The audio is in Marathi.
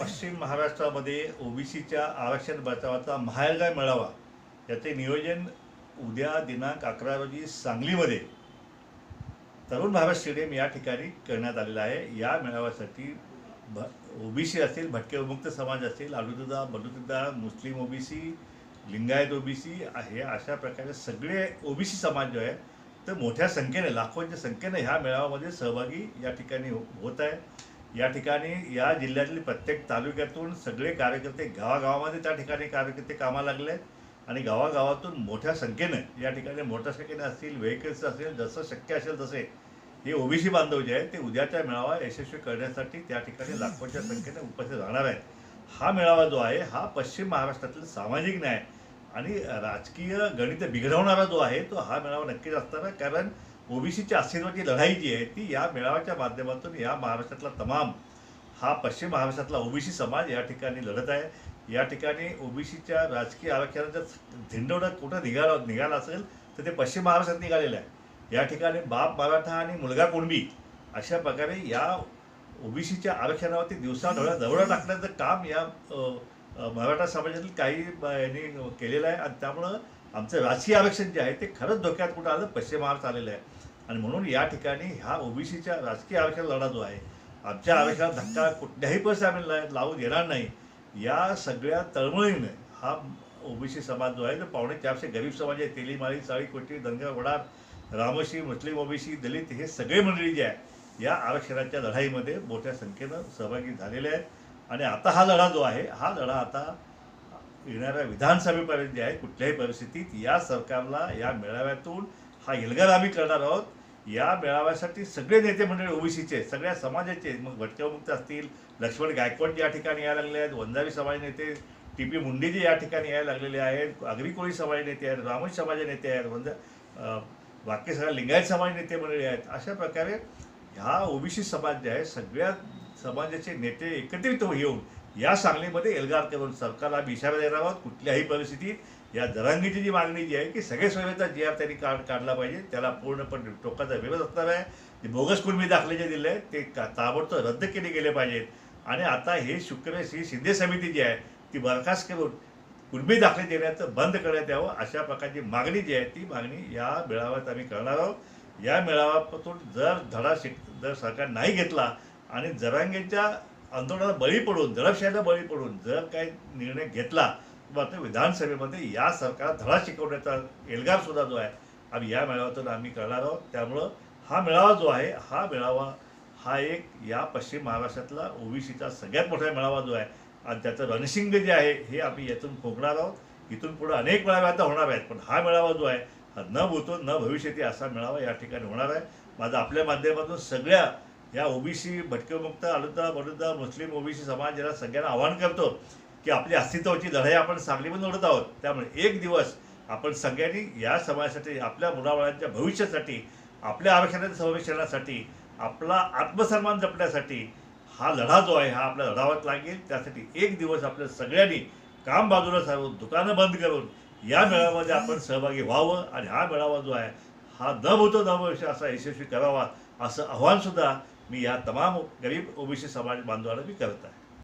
पश्चिम महाराष्ट्रामध्ये ओबीसीच्या आरक्षण बचावाचा महागाय मिळावा याचे नियोजन उद्या दिनांक अकरा रोजी सांगलीमध्ये तरुण भारत स्टेडियम या ठिकाणी करण्यात आलेलं आहे. या मेळाव्यासाठी भ ओबीसी असतील भटके विमुक्त समाज असतील आलुदार बलुतदा मुस्लिम ओबीसी लिंगायत ओबीसी आहे अशा प्रकारे सगळे ओबीसी समाज जो आहे तर मोठ्या संख्येने लाखोंच्या संख्येने ह्या मेळाव्यामध्ये सहभागी या ठिकाणी हो- होत आहे. या ठिकाणी या जिल्ह्यातील प्रत्येक तालुक्यातून सगळे कार्यकर्ते गावागावामध्ये त्या ठिकाणी कार्यकर्ते कामाला लागले आहेत. आणि गावागावातून मोठ्या संख्येनं या ठिकाणी मोठ्या संख्येने असतील व्हेकल्स असेल जसं शक्य असेल तसे हे ओबीसी बांधव जे आहेत ते उद्याच्या मेळावा यशस्वी करण्यासाठी त्या ठिकाणी लाखोंच्या संख्येने उपस्थित राहणार आहेत. हा मेळावा जो आहे हा पश्चिम महाराष्ट्रातील सामाजिक न्याय आणि राजकीय गणित बिघडवणारा जो आहे तो हा मेळावा नक्कीच असताना कारण ओबीसीची अस्तित्वाची लढाई जी आहे ती या मेळाव्याच्या माध्यमातून या महाराष्ट्रातला तमाम हा पश्चिम महाराष्ट्रातला ओबीसी समाज या ठिकाणी लढत आहे. या ठिकाणी ओबीसीच्या राजकीय आरक्षणाचा धिंडवडा कुठं निघाला निघाला असेल तर ते पश्चिम महाराष्ट्रात निघालेलं आहे. या ठिकाणी बाप मराठा आणि मुलगा कुणबी अशा प्रकारे या ओबीसीच्या आरक्षणावरती दिवसा दवडं टाकण्याचं काम या मराठा समाजातील काही यांनी केलेलं आहे. आणि त्यामुळं आमचं राजकीय आरक्षण जे आहे ते खरंच धोक्यात कुठं आलं? पश्चिम महाराष्ट्र आलेलं आहे. आणि म्हणून या ठिकाणी ह्या ओबीसीच्या राजकीय आरक्षण लढा जो आहे आमच्या आरक्षणात धक्का कुठल्याही परिस्थिती आम्ही लावून येणार नाही. या सगळ्या तळमळीने हा ओबीसी समाज जो आहे तो पावणे चारशे गरीब समाज आहे. तेलीमाळी चाळी कोटी धनगर वडार रामशी मुस्लिम ओबीसी दलित हे सगळे मंडळी जे आहे या आरक्षणाच्या लढाईमध्ये मोठ्या संख्येनं सहभागी झालेले आहेत. आणि आता हा लढा जो आहे हा लढा आता येणाऱ्या विधानसभेपर्यंत जे आहे कुठल्याही परिस्थितीत या सरकारला या मेळाव्यातून हा एल्गार आम्ही करणार आहोत. या मेळाव्यासाठी सगळे नेते मंडळी ओबीसीचे सगळ्या समाजाचे मग भटक्यामुक्त असतील लक्ष्मण गायकवाड या ठिकाणी यायला लागले आहेत वंजारी समाज नेते टी पी मुंडेजी या ठिकाणी यायला लागलेले आहेत आगरी कोळी समाज नेते आहेत ब्राह्मण समाज नेते आहेत वंज बाकी सगळ्या लिंगायत समाज नेते मंडळी आहेत. अशा प्रकारे ह्या ओबीसी समाज जे आहे सगळ्या समाजाचे नेते एकत्रित येऊन या सांगलीमध्ये एल्गार करून सरकारला आम्ही इशारा देणार आहोत. कुठल्याही परिस्थितीत या जरांगीची जी मागणी जी आहे की सगळे सोयीचा जी आर त्यांनी काढ काढला पाहिजे त्याला पूर्णपणे टोकाचा विरोध असणार आहे. जे बोगस कुणबी दाखले जे दिले ते का- ताबडतोब रद्द केले गेले पाहिजेत. आणि आता हे शुक्रवेस ही शिंदे समिती जी आहे ती बरखास्त करून कुणबी दाखले देण्याचं बंद करण्यात यावं अशा प्रकारची मागणी जी आहे ती मागणी या मेळाव्यात आम्ही करणार आहोत. या मेळाव्यातून जर धडा शिक जर सरकार नाही घेतला आणि जरांगेच्या आंदोलनाला बळी पडून दडपशाहीला बळी पडून जर काही निर्णय घेतला मात्र विधानसभेमध्ये या सरकारला धडा शिकवण्याचा एल्गार सुद्धा जो आहे आम्ही या मेळाव्यातून आम्ही करणार आहोत. त्यामुळं हा मेळावा जो आहे हा मेळावा हा एक या पश्चिम महाराष्ट्रातला ओबीसीचा सगळ्यात मोठा मेळावा जो आहे आणि त्याचं रणशिंग जे आहे हे आम्ही यातून फोकणार आहोत. इथून पुढे अनेक मेळावे आता होणार आहेत पण हा मेळावा जो आहे हा न भूतो न भविष्यती असा मेळावा या ठिकाणी होणार आहे. माझा आपल्या माध्यमातून सगळ्या या ओबीसी भटकेमुक्त अलुदा बलुदा मुस्लिम ओबीसी समाज याला सगळ्यांना आवाहन करतो की आपली अस्तित्वाची लढाई आपण सांगलीमध्ये लढत आहोत. त्यामुळे एक दिवस आपण सगळ्यांनी या समाजासाठी आपल्या मुलाबाळांच्या भविष्यासाठी आपल्या आरक्षणाच्या संरक्षणासाठी आपला आत्मसन्मान जपण्यासाठी हा लढा जो आहे हा आपल्या लढावात लागेल. त्यासाठी एक दिवस आपल्या सगळ्यांनी काम बाजूला सारून दुकानं बंद करून या मेळाव्यामध्ये आपण सहभागी व्हावं आणि हा मेळावा जो आहे हा न होतो न असा यशस्वी करावा असं आव्हानसुद्धा मी या तमाम गरीब ओबीसी समाज बांधवांना मी करत आहे.